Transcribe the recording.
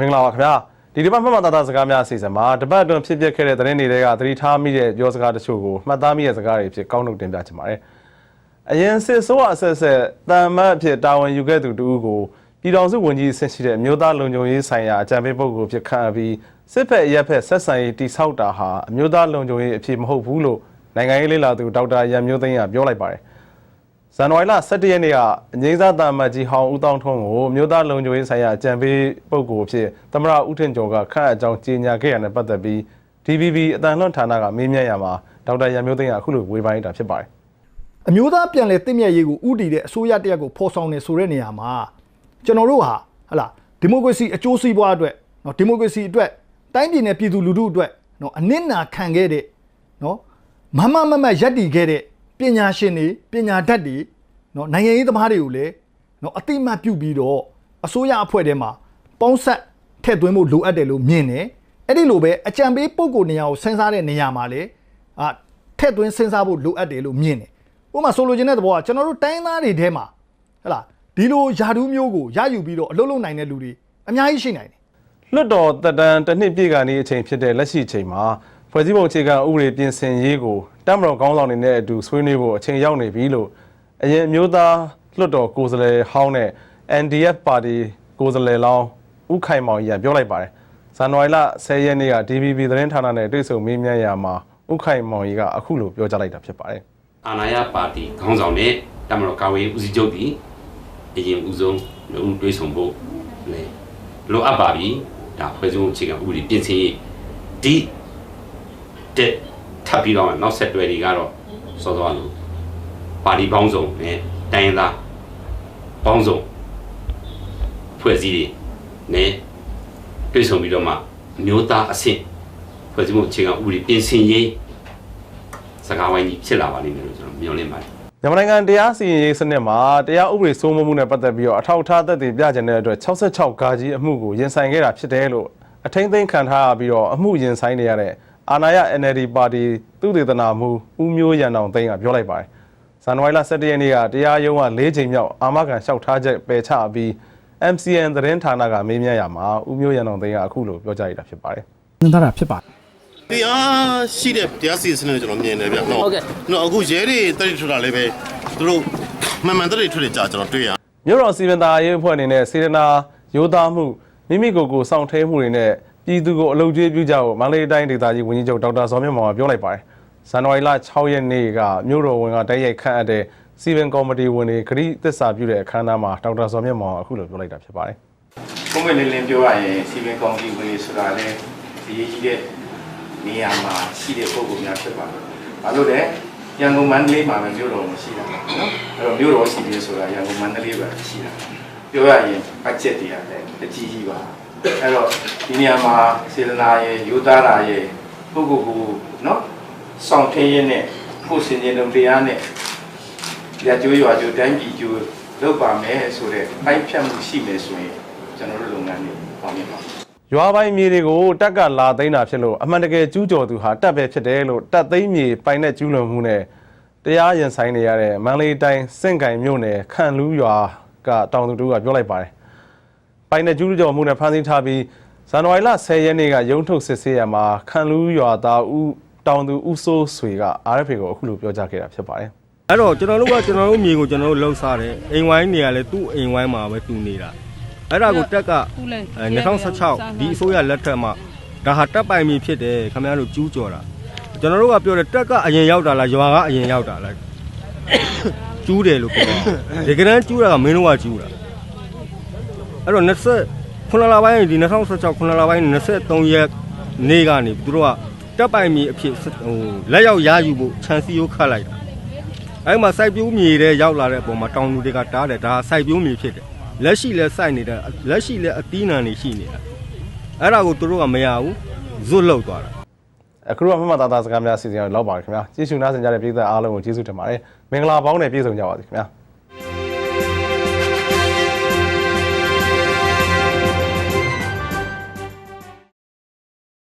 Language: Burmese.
မင်္ဂလာပါခင်ဗျာဒီဒီပတ်မှတ်မှတ်သားသားစကားများအစီအစဉ်မှာတပတ်အတွင်းဖြစ်ပျက်ခဲ့တဲ့သတင်းတွေကသတိထားမိတဲ့ပြောစကားတချို့ကိုမှတ်သားမိတဲ့စကားတွေဖြစ်ကောင်းထုတ်တင်ပြချင်ပါတယ်အရင်စစ်ဆိုးအဆက်ဆက်တန်မတ်အဖြစ်တာဝန်ယူခဲ့သူတူဦးကိုပြည်တော်စုဝန်ကြီးဆင့်ရှိတဲ့အမျိုးသားလုံခြုံရေးဆိုင်ရာအကြံပေးပုဂ္ဂိုလ်ဖြစ်ခန့်အပ်ပြီးစစ်ဖက်ရက်ဖက်ဆက်ဆံရေးတိဆောက်တာဟာအမျိုးသားလုံခြုံရေးအဖြစ်မဟုတ်ဘူးလို့နိုင်ငံရေးလေ့လာသူဒေါက်တာရန်မျိုးသိန်းကပြောလိုက်ပါတယ် ဇန်နဝါရီလ17ရက်နေ့ကအငိမ့်စားတာမတ်ကြီးဟောင်းဦးတောင်းထွန်းကိုမြို့သားလုံခြုံရေးဆိုင်ရာအကြံပေးပုဂ္ဂိုလ်အဖြစ်သမရဦးထင်ကျော်ကခန့်အကြောင်းကြေညာခဲ့ရတဲ့ပတ်သက်ပြီး DVB အတန်လွှင့်ဌာနကမေးမြန်းရမှာဒေါက်တာရံမျိုးသိန်းကအခုလိုဝေဖန်လိုက်တာဖြစ်ပါတယ်။အမျိုးသားပြန်လည်တင့်မြတ်ရေးကိုဥတည်တဲ့အစိုးရတရက်ကိုဖော်ဆောင်နေဆိုတဲ့နေရာမှာကျွန်တော်တို့ဟာဟလာဒီမိုကရေစီအကျိုးစီးပွားအတွက်နော်ဒီမိုကရေစီအတွက်တိုင်းပြည်နဲ့ပြည်သူလူထုအတွက်နော်အနစ်နာခံခဲ့တဲ့နော်မမမမရက်တည်ခဲ့တဲ့ ပညာရှင်တွေပညာတတ်တွေနော်နိုင်ငံရေးသမားတွေကိုလည်းနော်အတိမတ်ပြုပြီးတော့အစိုးရအဖွဲ့ထဲမှာပေါင်းဆက်ထည့်သွင်းဖို့လိုအပ်တယ်လို့မြင်တယ်အဲ့ဒီလိုပဲအကြံပေးပုံကိုနေရာကိုစဉ်းစားတဲ့နေရာမှာလည်းအာထည့်သွင်းစဉ်းစားဖို့လိုအပ်တယ်လို့မြင်တယ်ဥပမာဆိုလိုချင်တဲ့သဘောကကျွန်တော်တို့တိုင်းသားတွေထဲမှာဟဲ့လားဒီလိုယာတူးမျိုးကိုရယူပြီးတော့အလုပ်လုပ်နိုင်တဲ့လူတွေအများကြီးရှိနိုင်တယ်လွတ်တော်တက်တန်းတစ်နှစ်ပြည့်ကနေအချိန်ဖြစ်တဲ့လက်ရှိအချိန်မှာ ဖွဲ့စည်းပုံအခြေခံဥပဒေပြင်ဆင်ရေးကိုတမတော်ကောင်းဆောင်တွေနဲ့အတူဆွေးနွေးဖို့အချိန်ရောက်နေပြီလို့အရင်အမျိုးသားလွတ်တော်ကိုယ်စားလှယ်ဟောင်းနဲ့ NDF ပါတီကိုယ်စားလှယ်လောင်းဥခိုင်မောင်ကြီးကပြောလိုက်ပါတယ်ဇန်နဝါရီလ10ရက်နေ့က DVB သတင်းဌာနနဲ့တွေ့ဆုံမေးမြန်းရာမှာဥခိုင်မောင်ကြီးကအခုလိုပြောကြားလိုက်တာဖြစ်ပါတယ်အာနာယပါတီခေါင်းဆောင်နဲ့တမတော်ကာဝေးဦးစီးချုပ်ဒီအရင်ဦးဆုံးလူဦးတွေးဆောင်ဖို့လေလိုအပ်ပါပြီဒါဖွဲ့စည်းပုံအခြေခံဥပဒေပြင်ဆင်ရေးဒီ တက်ထပ်ပြီးတော့နောက်ဆက်တွဲတွေကတော့စောစောလို့ပါတီပေါင်းစုံနဲ့တိုင်းရင်းသားပေါင်းစုံဖွဲ့စည်းတွေနဲ့တွေးဆောင်ပြီးတော့မှအမျိုးသားအဆင့်ဖွဲ့စည်းပုံအခြေခံဥပဒေပြင်ဆင်ရေးစကားဝိုင်းကြီးဖြစ်လာပါလိမ့်မယ်လို့ကျွန်တော်မျှော်လင့်ပါတယ်မြန်မာနိုင်ငံတရားစီရင်ရေးစနစ်မှာတရားဥပဒေစိုးမိုးမှုနဲ့ပတ်သက်ပြီးတော့အထောက်အထားသက်သေပြချင်တဲ့အတွက်66ကာကြီးအမှုကိုရင်ဆိုင်ခဲ့တာဖြစ်တယ်လို့အထိမ့်သိမ်းခံထားရပြီးတော့အမှုရင်ဆိုင်နေရတဲ့ အာဏာရ NLD ပါတီသူတေသနာမှုဦးမျိုးရန်အောင်သိန်းကပြောလိုက်ပါတယ်။ဇန်နဝါရီလ17ရက်နေ့ကတရားရုံးက၄ချိန်မြောက်အာမခံလျှောက်ထားချက်ပယ်ချပြီး MCN သတင်းဌာနကမေးမြန်းရမှာဦးမျိုးရန်အောင်သိန်းကအခုလိုပြောကြားလိုက်တာဖြစ်ပါတယ်။နင်သားတာဖြစ်ပါတယ်တရားရှိတဲ့တရားစီရင်စနစ်ကိုကျွန်တော်မြင်တယ်ဗျနော်ဟုတ်ကဲ့ကျွန်တော်အခုရဲတွေတက်ထထတာလည်းပဲသူတို့မှန်မှန်တက်ထွက်ကြကျွန်တော်တွေ့ရမြို့တော်စီမံသားရေးအဖွဲ့အနေနဲ့စေတနာရိုးသားမှုမိမိကိုယ်ကိုစောင့်ထဲမှုတွေနဲ့ ပြည်သူကိုအလုပ်ကျွေးပြုကြဖို့မန္တလေးတိုင်းဒေသကြီးဝန်ကြီးချုပ်ဒေါက်တာဇော်မြင့်မောင်ကပြောလိုက်ပါတယ်။ဇန်နဝါရီလ6ရက်နေ့ကမြို့တော်ဝန်ကတိုက်ရိုက်ခန့်အပ်တဲ့စီမံကော်မတီဝင်တွေခရီးသစ္စာပြုတဲ့အခမ်းအနားမှာဒေါက်တာဇော်မြင့်မောင်ကအခုလိုပြောလိုက်တာဖြစ်ပါတယ်ပုံမှန်လင်းလင်းပြောရရင်စီမံကော်မတီဝင်တွေဆိုတာလည်းအရေးကြီးတဲ့နေရာမှာရှိတဲ့ပုံပုံများဖြစ်ပါတယ်။ဘာလို့လဲရန်ကုန်မန္တလေးမှာပဲမြို့တော်မရှိတာနော်။အဲ့တော့မြို့တော်ရှိတယ်ဆိုတာရန်ကုန်မန္တလေးပဲရှိတာ။ပြောရရင် budget တွေကလည်းအကြီးကြီးပါ။ အဲ့တော့ဒီနေရာမှာစေတနာရဲ့ယူသားတာရဲ့ပုဂ္ဂိုလ်ကိုနော်စောင့်ထင်းရင်းနဲ့ကိုယ်စင်ကြယ်တော်တရားနဲ့ရကြိုးရွာကြိုးတိုင်းပြည်ကြိုးလုပ်ပါမယ်ဆိုတဲ့ပိုက်ဖြတ်မှုရှိမယ်ဆိုရင်ကျွန်တော်တို့လုပ်ငန်းတွေပေါင်းမြင်ပါမယ်။ရွာပိုင်းမြေတွေကိုတက်ကလာသိမ်းတာဖြစ်လို့အမှန်တကယ်ကျူးကျော်သူဟာတက်ပဲဖြစ်တယ်လို့တက်သိမ်းမြေပိုင်တဲ့ကျူးလွန်မှုနဲ့တရားရင်ဆိုင်နေရတဲ့မန္တလေးတိုင်းစင့်ကင်မြို့နယ်ခန့်လူးရွာကတောင်သူတူကပြောလိုက်ပါတယ်။ ပိုင်တဲ့ကျူးကျော်မှုနဲ့ဖမ်းဆီးထားပြီးဇန်နဝါရီလ10ရက်နေ့ကရုံးထုတ်စစ်ဆေးရမှာခန့်လူးရွာသားဦးတောင်သူဦးစိုးဆွေက RFA ကိုအခုလိုပြောကြားခဲ့တာဖြစ်ပါတယ်အဲ့တော့ကျွန်တော်တို့ကကျွန်တော်တို့မြေကိုကျွန်တော်တို့လှုပ်ရှားတယ်အိမ်ဝိုင်းနေရလဲသူ့အိမ်ဝိုင်းမှာပဲသူနေတာအဲ့ဒါကိုတက်ကအဲ2016ဒီအစိုးရလက်ထက်မှာဒါဟာတက်ပိုင်မြေဖြစ်တယ်ခင်ဗျားတို့ကျူးကျော်တာကျွန်တော်တို့ကပြောတယ်တက်ကအရင်ရောက်တာလားရွာကအရင်ရောက်တာလားကျူးတယ်လို့ပြောတာဒီကရန်ကျူးတာကမင်းတို့ကကျူးတာ အဲ့တော့20ခုနစ်လပိုင်းဒီ2016ခုနစ်လပိုင်း23ရက်နေ့ကနေသူတို့ကတက်ပိုင်မြေအဖြစ်ဟိုလက်ရောက်ရယူဖို့ခြံစည်းရိုးခတ်လိုက်တာအဲ့မှာစိုက်ပျိုးမြေတွေရောက်လာတဲ့အပေါ်မှာတောင်သူတွေကတားတယ်ဒါစိုက်ပျိုးမြေဖြစ်တယ်လက်ရှိလဲစိုက်နေတဲ့လက်ရှိလဲအသီးနှံတွေရှိနေတာအဲ့ဒါကိုသူတို့ကမရဘူးဇွတ်လောက်သွားတာ။အခုတော့မှတ်မှတ်သားသားစကားများအစီအစဉ်ကိုလောက်ပါရခင်ဗျာ။ကျေးဇူးနားဆင်ကြတဲ့ပြည်သက်အားလုံးကိုကျေးဇူးတင်ပါတယ်။မင်္ဂလာပေါင်းနဲ့ပြည့်စုံကြပါစေခင်ဗျာ။